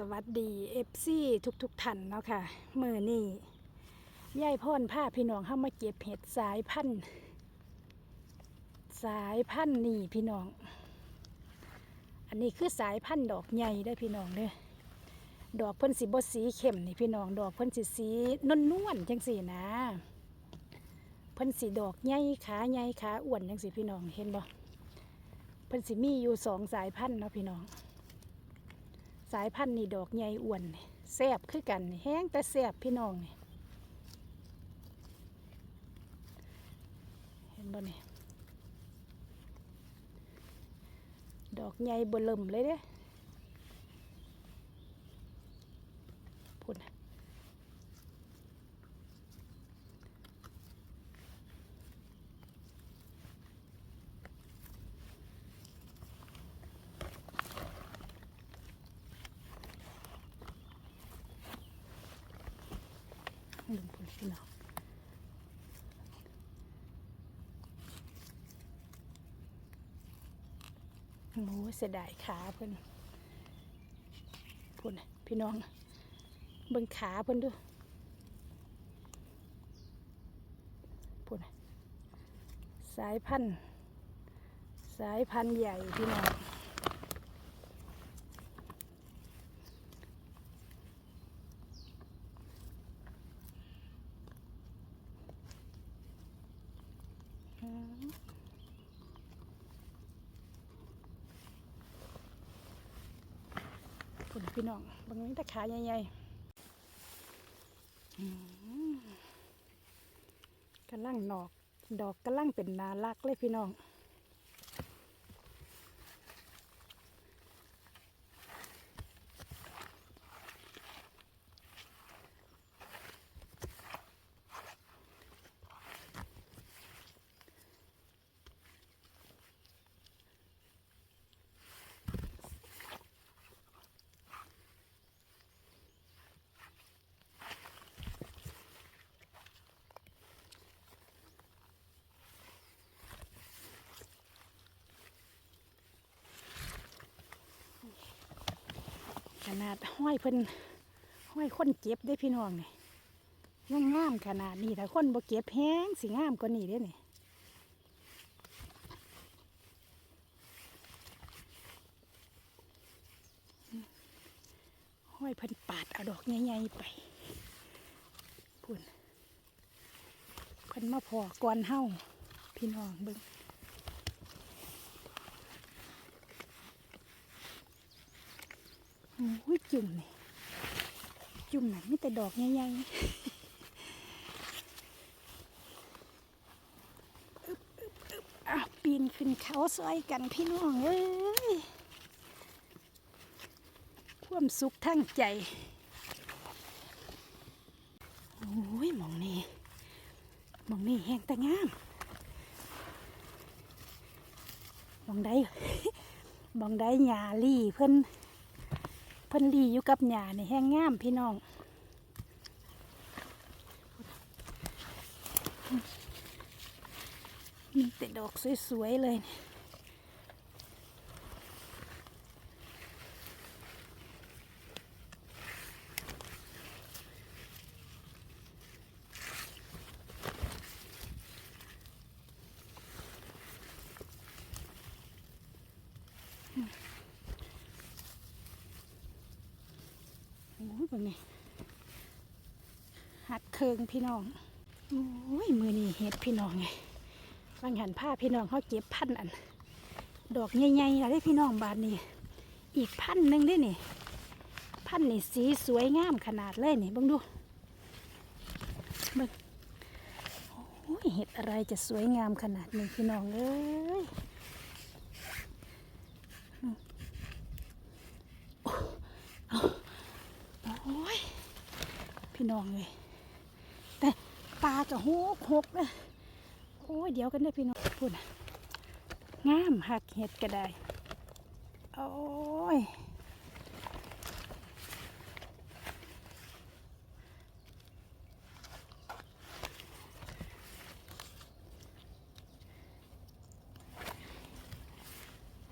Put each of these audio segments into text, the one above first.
สวัสดีเอฟซีทุกทุกๆท่านเนาะค่ะมือนี่ยายพ่อนผ้าพี่น้องเข้ามาเก็บเห็ดสายพันธุ์สายพันธุ์นี่พี่น้อง อันนี้คือสายพันธุ์ดอกใหญ่ได้พี่น้องเด้อดอกเพิ่นสีบสีเข้มนี่พี่น้องดอกเพิ่นสีสีนวลนวลๆจังสีนะเพิ่นสีดอกใหญ่ขาใหญ่ขาอ้วนจังสีพี่น้องเห็นบ่เพิ่นสีมีอยู่สองสายพันธุ์เนาะพี่น้อง สายพันธุ์นี่ดอกใหญ่อ้วนนี่แซบคือกัน แห้งแต่แซบพี่น้องนี่เห็นบ่นี่ดอกใหญ่เบเริ่มเลยเด้พุ่นน่ะลุง พุ่นพี่น้องโอ้เสียดายขาเพิ่นพุ่นพี่น้องเบิ่งขาเพิ่นดูพุ่นน่ะสายพันธุ์สายพันธุ์ใหญ่พี่น้อง คุณพี่น้องบางนี้แต่ขาใหญ่ๆอืมกำลังหนอก ดอกกะลังเป็นนาลักเลยพี่น้อง นาดห้อยเพิ่นห้อยคนเก็บได้พี่น้องนี่ยังงามขนาดนี้ถ้าคนบ่เก็บแห้งสิงามกว่านี้เด้นี่ห้อยเพิ่นปาดเอาดอกใหญ่ๆไปพุ่นเพิ่นมาพอก่อนเฮาพี่น้องเบิ่ง โอ้ยจุ่มนี่จุ่มน่ะมีแต่ดอกใหญ่ๆอึบอึบอึบอะปีนขึ้นเขาซอยกันพี่น้องเอ้ยความสุขทั้งใจโอ้ยหมองนี่มองนี่แห้งแต่งามมองใดหมองใดหญ้าลี่เพิ่อน พิ่นลีอยู่กับหญ้าในแห้งงามพี่น้องมีแต่ดอกสวยๆเลยเนี่ ยโอ้ยเป็นไงหัดเคืองพี่น้องโอ้ยมือนี่เห็ดพี่น้องไงบางหันผ้าพี่น้องเขาเก็บพันอัน ดอกใหญ่ๆอะไรพี่น้องบาทนี่อีกพันหนึ่งด้วยนี่พันนี่สีสวยงามขนาดเลยนี่บังดูบังโอ้ยเห็ดอะไรจะสวยงามขนาดนี้พี่น้องเอ้ยอืมโอ้ยพี่ น้องเลยแต่ปลากระหกหกเลยโอ้ยเดี๋ยวกันได้พี่น้องพูดงามหักเห็ดก็ได้โอ้ย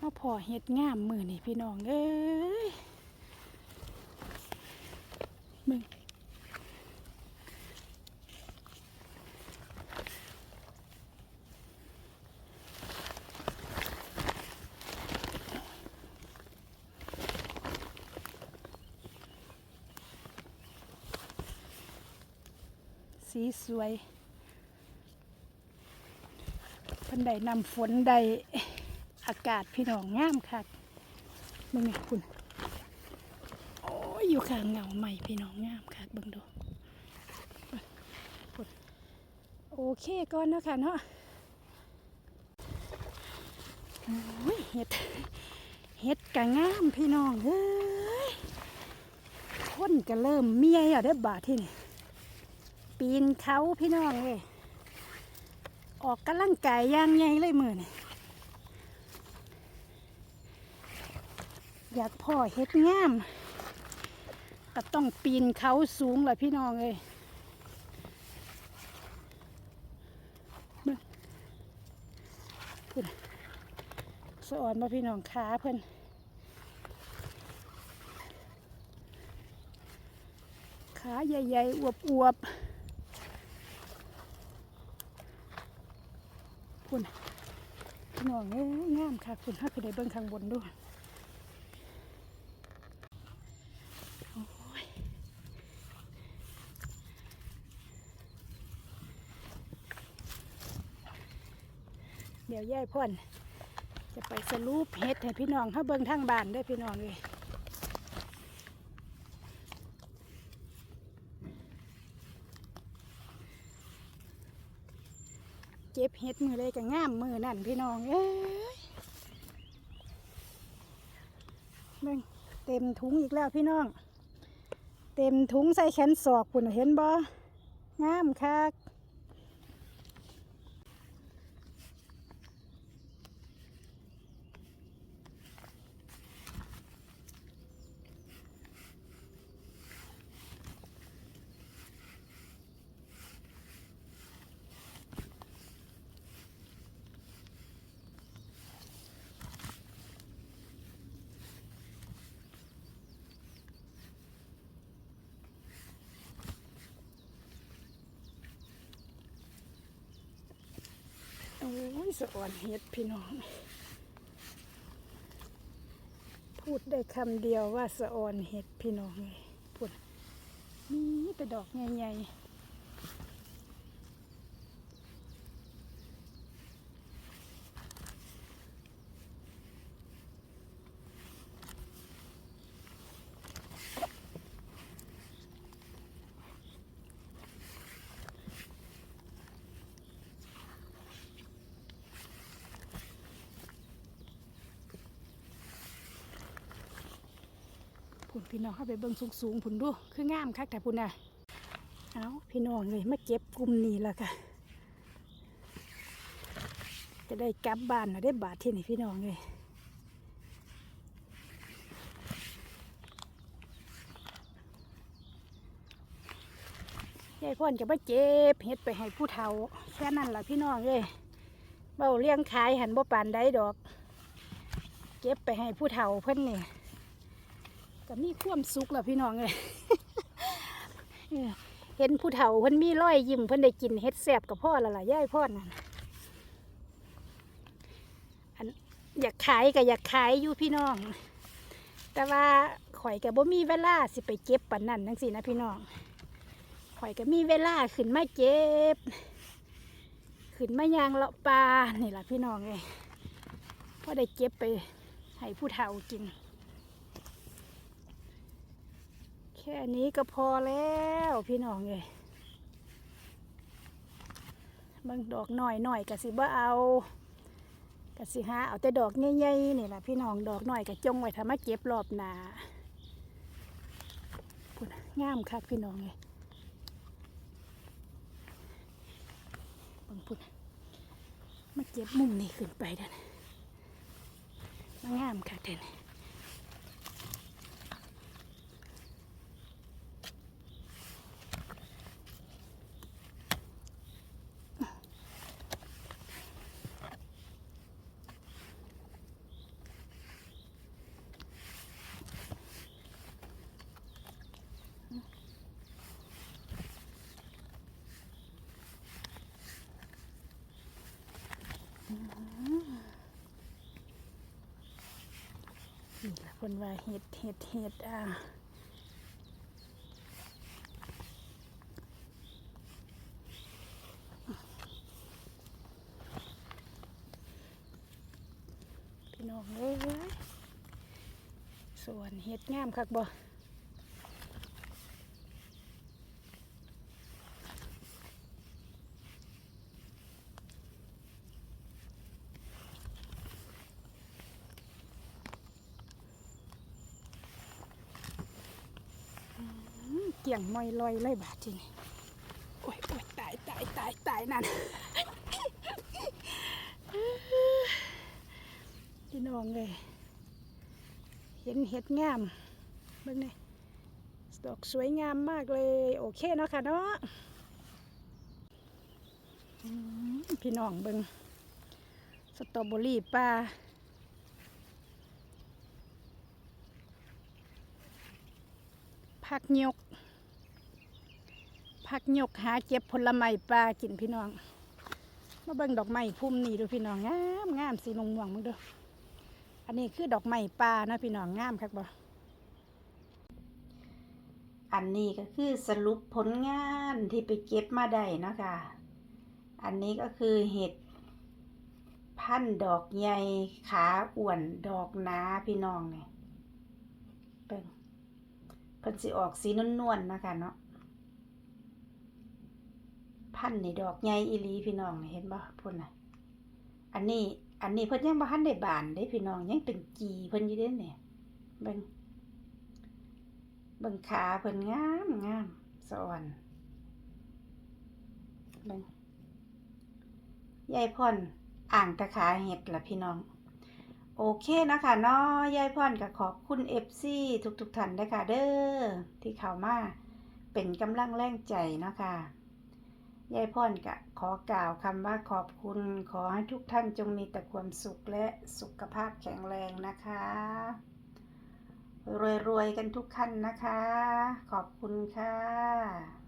มาพอเห็ดงามมือนี่พี่น้องเอ้ย มึง สีสวยเพันใดนำฝนใดอากาศพี่น้องงามคักมึงไงคุณโอ้ยอยู่ข้างเงาใหม่พี่น้องงามคักเบิ่งดูพุ่นโอเคก่อนเนาะค่ะเนาะโอ้ยเห็ดเห็ดกะงามพี่น้องเอ้ยคนก็เริ่มเมียอะได้บาทที่นี่ ปีนเขาพี่น้องเลยออกกำลังกายย่างไงเลยมือนี่อยากพ่อเห็ดงาม ก็ต้องปีนเขาสูงเลยพี่น้องเลยสอนมาพี่น้องขาเพิ่อนขาใหญ่ๆอวบๆ พุ่นน่ะพี่น้องเอ้ยงามค่ะคุณถ้าคือได้เบิ่งข้างบนด้วยเดี๋ยวย่ายพ่นจะไปสรุปเฮ็ดให้พี่น้องเขาเบิ่งทางบ้านเด้พี่น้องเลย เก็บเห็ดมือเลยก็ง่ามมือนั่นพี่น้องเอ้ยเบิ่งเต็มถุงอีกแล้วพี่น้อง เต็มถุงใส่แขนศอกคุณน่ะเห็นบ่งามคัก โอนสะอ่อนเฮ็ดพี่น้อง พูดได้คำเดียวว่าสะอ่อนเฮ็ดพี่น้องเลยพูดมีแต่ดอกใหญ่ๆ พุ่นพี่น้องเข้าไปเบิ่งสูงๆพุ่นดู คืองามคักแต่พุ่นน่ะเอาพี่น้องเลยมาเก็บกลุ่มนี้แล้วค่ะ จะได้กลับบ้านนะได้บาทที่นี่พี่น้องเลยยายพ่อนจะมาเจ็บเฮ็ดไปให้ผู้เฒ่าแค่นั้นล่ะพี่น้องเลยเบาเลี้ยงขายหันบ่ปานใดดอก เก็บไปให้ผู้เฒ่าเพิ่นนี่ ก็มีความสุขแล้วพี่น้องเลยเห็นผู้เฒ่าเพิ่นมีร้อยยิ้มเพิ่นได้กินเฮ็ดแซ่บกับพ่อละล่ะยายพ่อนั่นอันอยากขายก็อยากขายอยู่พี่น้อง แต่ว่าข่อยก็บ่มีเวลาสิไปเก็บปันนั่นจังซี่นะพี่น้องข่อยก็มีเวลาขึ้นมาเก็บ ขึ้นมายางเลาะปลานี่ล่ะพี่น้องเลยพอได้เก็บไปให้ผู้เฒ่ากิน แค่นี้ก็พอแล้วพี่น้องเลยบางดอกหน่อยหน่อยๆกะสิบ่เอากะสิหาเอาแต่ดอกใหญ่ๆนี่แหละพี่น้องดอกหน่อยกะจงไว้ทำมาเก็บรอบหนาพุ่นน่ะงามคักพี่น้องเลยบางพุ่นมาเก็บมุมนี้ขึ้นไปเด้อนะมางามคักเด้อ นะพิ่นว่าเห็ดเห็ดเห็ดอ่าพี่น้องเอ้ยส่วนเห็ดงามคักบ่ เกี่ยงมอยลอยเลยบาดทีนี่โอ้ยโอ้ยตายตายตายตายนั่นพี่น้องเลยเห็นเห็ดงามเบิ่งนี่ดอกสวยงามมากเลย โอเคเนาะค่ะเนาะพี่น้องเบิ่งสตรอเบอรี่ป่าผักยก ผักหยกหาเก็บผลไม้ปลากินพี่น้อง มาเบิ่งดอกไม้พุ่มนี่ดูพี่น้องงามงามสีม่วงๆมึงดูอันนี้คือดอกไม้ปลานะพี่น้องงามครับบ่อันนี้ก็คือสรุปผลงานที่ไปเก็บมาได้นะคะอันนี้ก็คือเห็ดพันดอกใหญ่ขาอ้วนดอกหนาพี่น้องเนี่ยเบิ่งเพิ่นสิออกสีนวลๆนะคะเนาะ พันธุ์นี่ดอกใหญ่อีลีพี่น้องเห็นบ่พุ่นน่ะ อันนี้ อันนี้เพิ่นยังบ่ทันได้บานเด้พี่น้องยังเป็นกีเพิ่นอยู่เด้เนี่ยเบิ่งเบิ่งขาเพิ่นงามงามสอ่อนเบิ่งยายพรอ่างตะขาเห็ดล่ะพี่น้อง โอเคนะคะเนาะยายพรก็ขอบคุณ FC ทุกๆท่านด้วยค่ะเด้อที่เข้ามาเป็นกำลังแรงใจเนาะค่ะ ยายพ่อนกะขอกล่าวคำว่าขอบคุณ ขอให้ทุกท่านจงมีแต่ความสุขและสุขภาพแข็งแรงนะคะ รวยๆกันทุกขั้นนะคะ ขอบคุณค่ะ